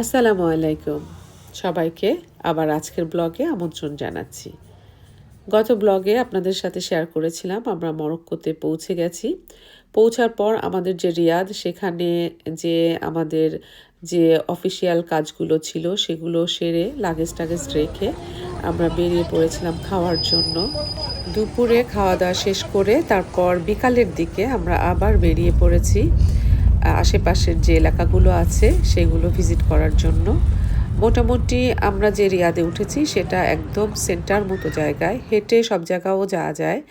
আসসালামু আলাইকুম। সবাইকে আবার আজকের ব্লগে আমন্ত্রণ জানাচ্ছি। গত ব্লগে আপনাদের সাথে শেয়ার করেছিলাম, আমরা মরক্কোতে পৌঁছে গেছি। পৌঁছার পর আমাদের যে রিয়াদ, সেখানে যে আমাদের যে অফিসিয়াল কাজগুলো ছিল, সেগুলো সেরে লাগেজ টাগেজ রেখে আমরা বেরিয়ে পড়েছিলাম খাওয়ার জন্য। দুপুরে খাওয়া দাওয়া শেষ করে তারপর বিকালের দিকে আমরা আবার বেরিয়ে পড়েছি। আশেপাশের যে এলাকাগুলো আছে, সেগুলো ভিজিট করার জন্য। মোটামুটি আমরা যে রিয়াদে উঠেছি, সেটা একদম সেন্টার মতো জায়গায়। হেঁটে সব জায়গাও যাওয়া যায়।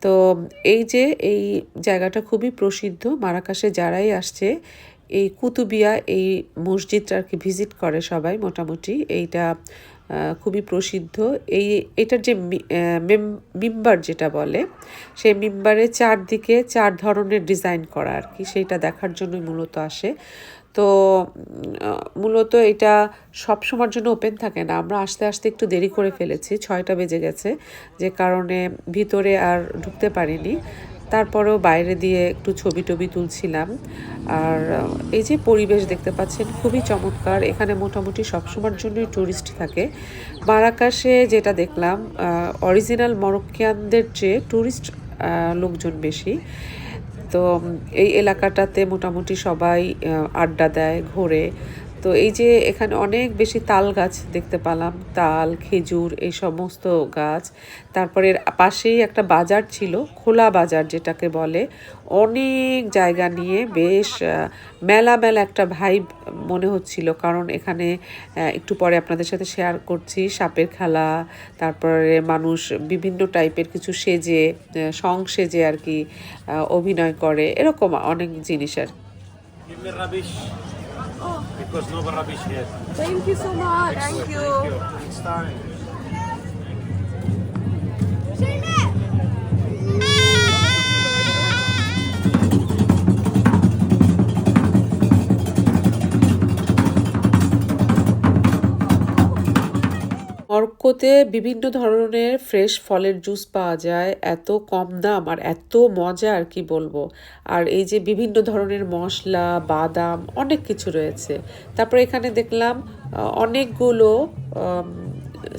তো এই যে, এই জায়গাটা খুবই প্রসিদ্ধ। মারাকাশে যারাই আসছে, এই কুতুবিয়া, এই মসজিদটা আর কি ভিজিট করে সবাই মোটামুটি। এইটা খুবই প্রসিদ্ধ। এই, এটার যে মিম্বার যেটা বলে, সেই মিম্বারে চারদিকে চার ধরনের ডিজাইন করা আর কি, সেইটা দেখার জন্যই মূলত আসে। তো মূলত এটা সব সময়ের জন্য ওপেন থাকে না। আমরা আস্তে আস্তে একটু দেরি করে ফেলেছি, ছয়টা বেজে গেছে, যে কারণে ভিতরে আর ঢুকতে পারিনি। তারপরেও বাইরে দিয়ে একটু ছবি টবি তুলছিলাম। আর এই যে পরিবেশ দেখতে পাচ্ছেন, খুবই চমৎকার। এখানে মোটামুটি সবসময়ের জন্যই ট্যুরিস্ট থাকে। মারাকাশে যেটা দেখলাম অরিজিনাল মরক্কিয়ানদের চেয়ে ট্যুরিস্ট লোকজন বেশি। তো এই এলাকাটাতে মোটামুটি সবাই আড্ডা দেয়, ঘোরে। তো এই যে এখানে অনেক বেশি তাল গাছ দেখতে পেলাম। তাল, খেজুর, এই সমস্ত গাছ। তারপরে পাশেই একটা বাজার ছিল, খোলা বাজার যেটাকে বলে। অনেক জায়গা নিয়ে বেশ মেলা মেলা একটা ভাইব মনে হচ্ছিল। কারণ এখানে একটু পরে আপনাদের সাথে শেয়ার করছি, সাপের খেলা, তারপরে মানুষ বিভিন্ন টাইপের কিছু সেজে সং সেজে আর কি অভিনয় করে। এরকম অনেক জিনিস আর Because no rubbish here. Thank you so much. Thank you. Next time. মরক্কোতে বিভিন্ন ধরনের ফ্রেশ ফলের জুস পাওয়া যায়। এত কম দাম আর এত মজা আর কি বলব। আর এই যে বিভিন্ন ধরনের মশলা, বাদাম, অনেক কিছু রয়েছে। তারপর এখানে দেখলাম অনেকগুলো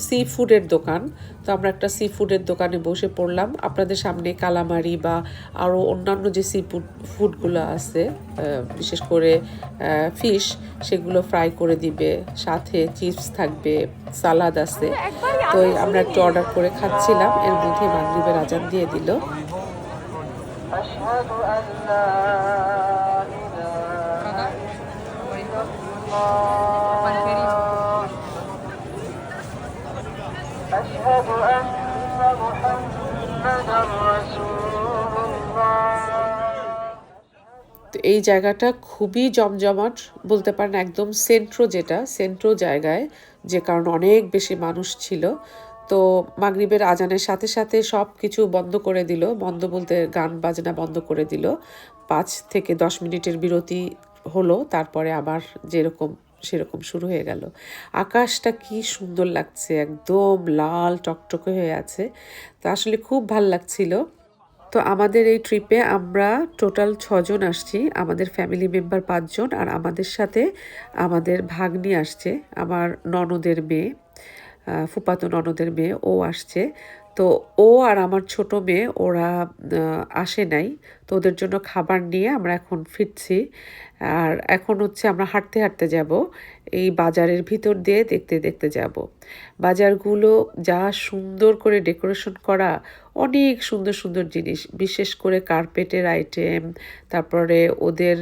সি ফুডের দোকান। তো আমরা একটা সি ফুডের দোকানে বসে পড়লাম। আপনাদের সামনে কালামারি বা আরও অন্যান্য যে সি ফুড ফুডগুলো আছে বিশেষ করে ফিশ সেগুলো ফ্রাই করে দিবে। সাথে চিপস থাকবে সালাদ আছে। তো আমরা একটু অর্ডার করে খাচ্ছিলাম। এর মধ্যে মাগরীবের আজান দিয়ে দিল। أشهد أن محمدا رسول الله তো এই জায়গাটা খুবই জমজমাট বলতে পারেন একদম সেন্ট্রো যেটা সেন্ট্রো জায়গায় যে কারণে অনেক বেশি মানুষ ছিল তো মাগরিবের আজানের সাথে সাথে সব কিছু বন্ধ করে দিল বন্ধ বলতে গান বাজনা বন্ধ করে দিল পাঁচ থেকে দশ মিনিটের বিরতি হলো তারপরে আবার যেরকম সেরকম শুরু হয়ে গেল। আকাশটা কি সুন্দর লাগছে, একদম লাল টকটকে হয়ে আছে। তো আসলে খুব ভালো লাগছিল। তো আমাদের এই ট্রিপে আমরা টোটাল ছজন আসছি, আমাদের ফ্যামিলি মেম্বার পাঁচজন আর আমাদের সাথে আমাদের ভাগ্নি আসছে, আমার ননদের মেয়ে ফুপাতো ননদের মেয়ে, ও আসছে। তো ও আর আমার ছোট মেয়ে, ওরা আসে নাই। তো ওদের জন্য খাবার নিয়ে আমরা এখন ফিরছি। আর এখন হচ্ছে আমরা হাঁটতে হাঁটতে যাব, এই বাজারের ভিতর দিয়ে দেখতে দেখতে যাব। বাজারগুলো যা সুন্দর করে ডেকোরেশন করা, অনেক সুন্দর সুন্দর জিনিস, বিশেষ করে কার্পেটের আইটেম, তারপরে ওদের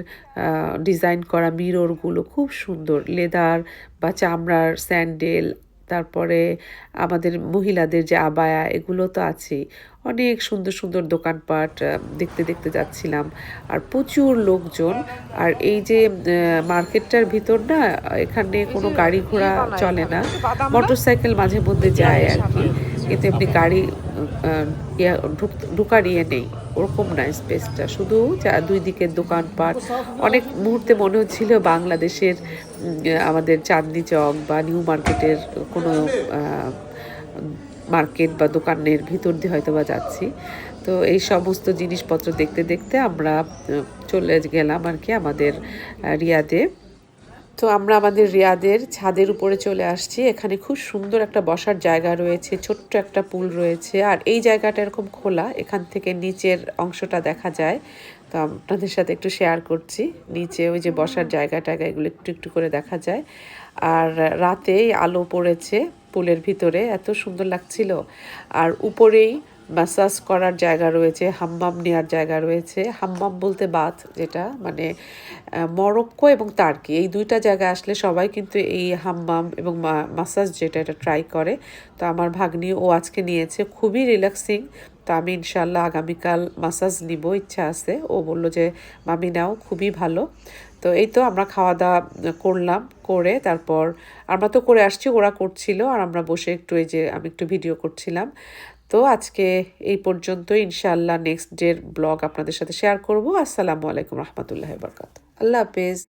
ডিজাইন করা মিররগুলো খুব সুন্দর, লেদার বা চামড়ার স্যান্ডেল তারপরে আমাদের মহিলাদের যে আবায়া এগুলো তো আছেই। অনেক সুন্দর সুন্দর দোকানপাট দেখতে দেখতে যাচ্ছিলাম। আর প্রচুর লোকজন। আর এই যে মার্কেটটার ভিতর না এখানে কোনো গাড়ি ঘোড়া চলে না। মোটর সাইকেল মাঝে মধ্যে যায় আর কি। কিন্তু এমনি গাড়ি ঢুকার ইয়ে নেই। ওরকম না স্পেসটা। শুধু দুই দিকের দোকানপাট। অনেক মুহূর্তে মনে হচ্ছিল বাংলাদেশের আমাদের চাঁদনি চক বা নিউ মার্কেটের কোনো মার্কেট বা দোকানের ভিতর দিয়ে হয়তো বা যাচ্ছি। তো এই সমস্ত জিনিসপত্র দেখতে দেখতে আমরা চলে গেলাম আর কি আমাদের রিয়াদে। তো আমরা আমাদের রিয়াদের ছাদের উপরে চলে আসছি। এখানে খুব সুন্দর একটা বসার জায়গা রয়েছে, ছোট্ট একটা পুল রয়েছে, আর এই জায়গাটা এরকম খোলা, এখান থেকে নিচের অংশটা দেখা যায়। তো আপনাদের সাথে একটু শেয়ার করছি, নিচে ওই যে বসার জায়গা এগুলো একটু একটু করে দেখা যায়। আর রাতেই আলো পড়েছে পুলের ভিতরে, এত সুন্দর লাগছিল। আর উপরেই ম্যাসাজ করার জায়গা রয়েছে, হাম্মাম নেওয়ার জায়গা রয়েছে। হাম্মাম বলতে বাথ যেটা মানে মরক্কো এবং তার্কি। এই দুইটা জায়গায় আসলে সবাই কিন্তু এই হাম্মাম এবং মাসাজ যেটা, এটা ট্রাই করে। তো আমার ভাগ্নি ও আজকে নিয়েছে, খুবই রিল্যাক্সিং তো আমি ইনশাল্লাহ আগামীকাল মাসাজ নিব, ইচ্ছা আছে। ও বলল যে, মামি, নাও, খুবই ভালো। তো এই তো আমরা খাওয়া দাওয়া করলাম, করে তারপর আমরা তো করে আসছি, ওরা করছিল। আর আমরা বসে একটু এই যে, আমি একটু ভিডিও করছিলাম। তো আজকে এই পর্যন্ত ইনশাআল্লাহ নেক্সট ডের ব্লগ আপনাদের সাথে শেয়ার করব। আসসালামু আলাইকুম রহমতুল্লাহ বরকাত আল্লাহ হাফেজ।